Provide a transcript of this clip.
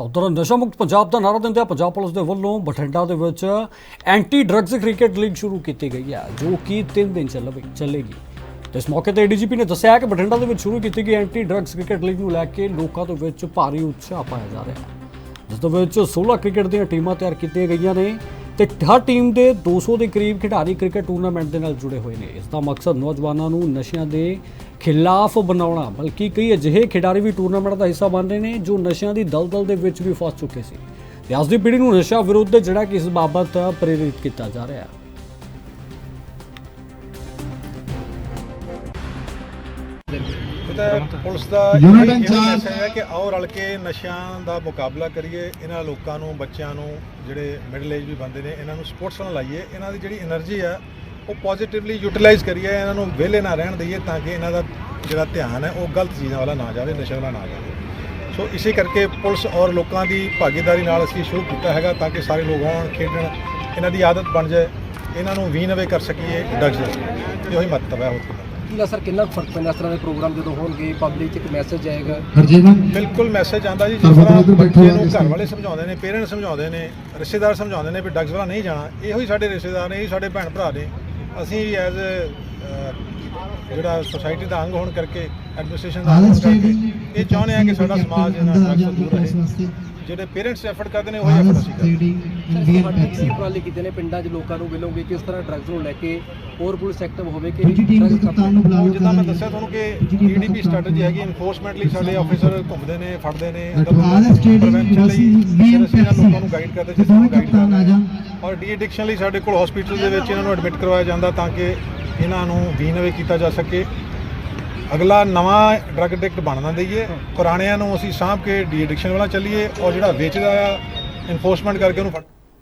ਤਾਂ ਉਧਰ ਨਸ਼ਾ ਮੁਕਤ ਪੰਜਾਬ ਦਾ ਨਾਰਾ ਦਿੰਦਿਆਂ ਪੰਜਾਬ ਪੁਲਿਸ ਦੇ ਵੱਲੋਂ ਬਠਿੰਡਾ ਦੇ ਵਿੱਚ ਐਂਟੀ ਡਰੱਗਸ ਕ੍ਰਿਕਟ ਲੀਗ ਸ਼ੁਰੂ ਕੀਤੀ ਗਈ ਹੈ, ਜੋ ਕਿ 3 ਦਿਨ ਚੱਲਵੇ ਚੱਲੇਗੀ। ਤੇ ਇਸ ਮੌਕੇ ਤੇ ਏਡੀਜੀਪੀ ਨੇ ਦੱਸਿਆ ਕਿ ਬਠਿੰਡਾ ਦੇ ਵਿੱਚ ਸ਼ੁਰੂ ਕੀਤੀ ਗਈ ਐਂਟੀ ਡਰੱਗਸ ਕ੍ਰਿਕਟ ਲੀਗ ਨੂੰ ਲੈ ਕੇ ਲੋਕਾਂ ਦੇ ਵਿੱਚ ਭਾਰੀ ਉਤਸ਼ਾਹ ਪਾਇਆ ਜਾ ਰਿਹਾ ਹੈ, ਜਿਸ ਦੇ ਵਿੱਚ 16 ਕ੍ਰਿਕਟ ਦੀਆਂ ਟੀਮਾਂ ਤਿਆਰ ਕੀਤੀਆਂ ਗਈਆਂ ਨੇ। ਤੇ ਹਰ ਟੀਮ ਦੇ 200 ਦੇ ਕਰੀਬ ਖਿਡਾਰੀ ਕ੍ਰਿਕਟ ਟੂਰਨਾਮੈਂਟ ਦੇ ਨਾਲ ਜੁੜੇ ਹੋਏ ਨੇ। ਇਸ ਦਾ ਮਕਸਦ ਨੌਜਵਾਨਾਂ ਨੂੰ ਨਸ਼ਿਆਂ ਦੇ ਖਿਲਾਫ ਬਣਾਉਣਾ, ਬਲਕਿ ਕਈ ਅਜਿਹੇ ਖਿਡਾਰੀ ਵੀ ਟੂਰਨਾਮੈਂਟ ਦਾ ਹਿੱਸਾ ਬਣ ਰਹੇ ਨੇ ਜੋ ਨਸ਼ਿਆਂ ਦੀ ਦਲਦਲ ਦੇ ਵਿੱਚ ਵੀ ਫਸ ਚੁੱਕੇ ਸੀ। ਤੇ ਅੱਜ ਦੀ ਪੀੜ੍ਹੀ ਨੂੰ ਨਸ਼ਾ ਵਿਰੁੱਧ ਜਿਹੜਾ ਕਿ ਇਸ ਬਾਬਤ ਪ੍ਰੇਰਿਤ ਕੀਤਾ ਜਾ ਰਿਹਾ ਹੈ। ਇਹ ਤਾਂ ਪੁਲਿਸ ਦਾ ਯੂਨਿਟ ਇੰਚਾਰਜ। ਹੈ ਕਿ ਆਓ ਰਲ ਕੇ ਨਸ਼ਿਆਂ ਦਾ ਮੁਕਾਬਲਾ ਕਰੀਏ ਇਹਨਾਂ ਲੋਕਾਂ ਨੂੰ ਬੱਚਿਆਂ ਨੂੰ ਜਿਹੜੇ ਮਿਡਲ ਏਜ ਵੀ ਬੰਦੇ ਨੇ ਇਹਨਾਂ ਨੂੰ ਸਪੋਰਟਸ ਨਾਲ ਲਾਈਏ ਇਹਨਾਂ ਦੀ ਜਿਹੜੀ એનર્ਜੀ ਆ ਉਹ ਪੋਜ਼ਿਟਿਵਲੀ ਯੂਟਿਲਾਈਜ਼ ਕਰੀਏ ਇਹਨਾਂ ਨੂੰ ਵਿਹਲੇ ਨਾ ਰਹਿਣ ਦਈਏ ਤਾਂ ਕਿ ਇਹਨਾਂ ਦਾ ਜਿਹੜਾ ਧਿਆਨ ਹੈ ਉਹ ਗਲਤ ਚੀਜ਼ਾਂ ਵਾਲਾ ਨਾ ਜਾਵੇ ਨਸ਼ੇ ਵਾਲਾ ਨਾ ਜਾਵੇ। ਸੋ ਇਸੇ ਕਰਕੇ ਪੁਲਿਸ ਔਰ ਲੋਕਾਂ ਦੀ ਭਾਗੀਦਾਰੀ ਨਾਲ ਅਸੀਂ ਸ਼ੁਰੂ ਕੀਤਾ ਹੈਗਾ ਤਾਂ ਕਿ ਸਾਰੇ ਲੋਕ ਆਉਣ ਖੇਡਣ ਇਹਨਾਂ ਦੀ ਆਦਤ ਬਣ ਜਾਏ ਇਹਨਾਂ ਨੂੰ ਵੀ ਨਵੇਂ ਕਰ ਸਕੀਏ ਡਰਗਸ ਦੀ ਉਹੀ ਮਤਲਬ ਹੈ ਹੋਰ ਕੀ ਕਿੰਨਾ ਸਰ ਕਿੰਨਾ ਫ਼ਰਕ ਪੈਂਦਾ ਇਸ ਤਰ੍ਹਾਂ ਦੇ ਪ੍ਰੋਗਰਾਮ ਜਦੋਂ ਹੋਣਗੇ? ਪਬਲਿਕ 'ਚ ਇੱਕ ਮੈਸੇਜ ਜਾਏਗਾ ਹਰਜੀਵਨ ਬਿਲਕੁਲ ਮੈਸੇਜ ਆਂਦਾ ਜੀ ਜਿਸ ਤਰ੍ਹਾਂ ਬੱਚੇ ਨੂੰ ਘਰ। ਵਾਲੇ ਸਮਝਾਉਂਦੇ ਨੇ ਪੇਰੈਂਟਸ ਸਮਝਾਉਂਦੇ ਨੇ ਰਿਸ਼ਤੇਦਾਰ ਸਮਝਾਉਂਦੇ ਨੇ ਵੀ ਡਰੱਗਸ ਵਾਲਾ ਨਹੀਂ ਜਾਣਾ। ਇਹੋ ਹੀ ਸਾਡੇ ਰਿਸ਼ਤੇਦਾਰ ਨੇ ਇਹੀ ਸਾਡੇ ਭੈਣ ਭਰਾ ਨੇ। ਅਸੀਂ ਵੀ ਐਜ਼ ਜਿਹੜਾ ਸੋਸਾਇਟੀ ਦਾ ਅੰਗ ਹੋਣ ਕਰਕੇ ਐਡਮਿਨਿਸਟ੍ਰੇਸ਼ਨ ਦਾ ਅੰਗ ਹੋਣ ਕਰਕੇ ਇਹ ਚਾਹੁੰਦੇ ਆ ਕਿ ਸਾਡਾ ਸਮਾਜ ਇਹਨਾਂ ਡਰੱਗਸ ਤੋਂ ਦੂਰ ਰਹੇ। ਜਿਹੜੇ ਪੇਰੈਂਟਸ ਐਫਰਟ ਕਰਦੇ ਨੇ ਉਹ ਐਫਰਟ ਅਸੀਂ ਕਰਦੇ ਹਾਂ। ਸਾਡੇ ਕੀ ਉਪਰਾਲੇ ਕੀਤੇ ਨੇ ਪਿੰਡਾਂ 'ਚ ਲੋਕਾਂ ਨੂੰ ਮਿਲੋਗੇ ਕਿਸ ਤਰ੍ਹਾਂ ਡਰੱਗਸ ਨੂੰ ਲੈ ਕੇ ਹੋਰ ਪੁਲਿਸ ਐਕਟਿਵ ਹੋਵੇ ਕਿ ਦੂਜੀ ਟੀਮ ਦੇ drugs ਕਪਤਾਨ ਨੂੰ ਬੁਲਾ ਉਹ ਲਓ ਜਿੱਦਾਂ ਮੈਂ ਦੱਸਿਆ ਤੁਹਾਨੂੰ ਕਿ ਈਡੀਪੀ ਸਟ੍ਰੈਟਜੀ ਹੈਗੀ ਇਨਫੋਰਸਮੈਂਟ ਲਈ ਸਾਡੇ ਆਫੀਸਰ ਘੁੰਮਦੇ ਨੇ ਫੜਦੇ ਨੇ ਅਠਾਰਾਂ ਸਟੇਡੀਅਮ prevention ਲਈ ਯੂਨੀਵਰਸਿਟੀ ਫਿਰ ਅਸੀਂ ਇਹਨਾਂ ਲੋਕਾਂ ਨੂੰ ਗਾਈਡ ਕਰਦੇ ਜਿਸ ਤਰ੍ਹਾਂ ਦੋਵੇਂ ਗਾਈਡ ਕਪਤਾਨ ਆ ਕਰਦੇ ਜਾਣ। ਔਰ ਡੀ ਐਡਿਕਸ਼ਨ ਲਈ ਸਾਡੇ ਕੋਲ ਹਸਪੀਟਲ ਦੇ ਵਿੱਚ ਇਹਨਾਂ ਨੂੰ ਐਡਮਿਟ ਕਰਵਾਇਆ ਜਾਂਦਾ ਤਾਂ ਕਿ ਇਹਨਾਂ ਨੂੰ ਕੀਤਾ ਜਾ ਸਕੇ। ਅਗਲਾ ਨਵਾਂ ਡਰੱਗ ਐਡਿਕਟ ਬਣ ਨਾ ਦਈਏ। ਪੁਰਾਣਿਆਂ ਨੂੰ ਅਸੀਂ ਸਾਂਭ ਕੇ ਡੀ ਐਡਿਕਸ਼ਨ ਵਾਲਾ ਚੱਲੀਏ ਔਰ ਜਿਹੜਾ ਵੇਚਦਾ ਆ ਇਨਫੋਰਸਮੈਂਟ ਕਰਕੇ ਉਹਨੂੰ ਫੜ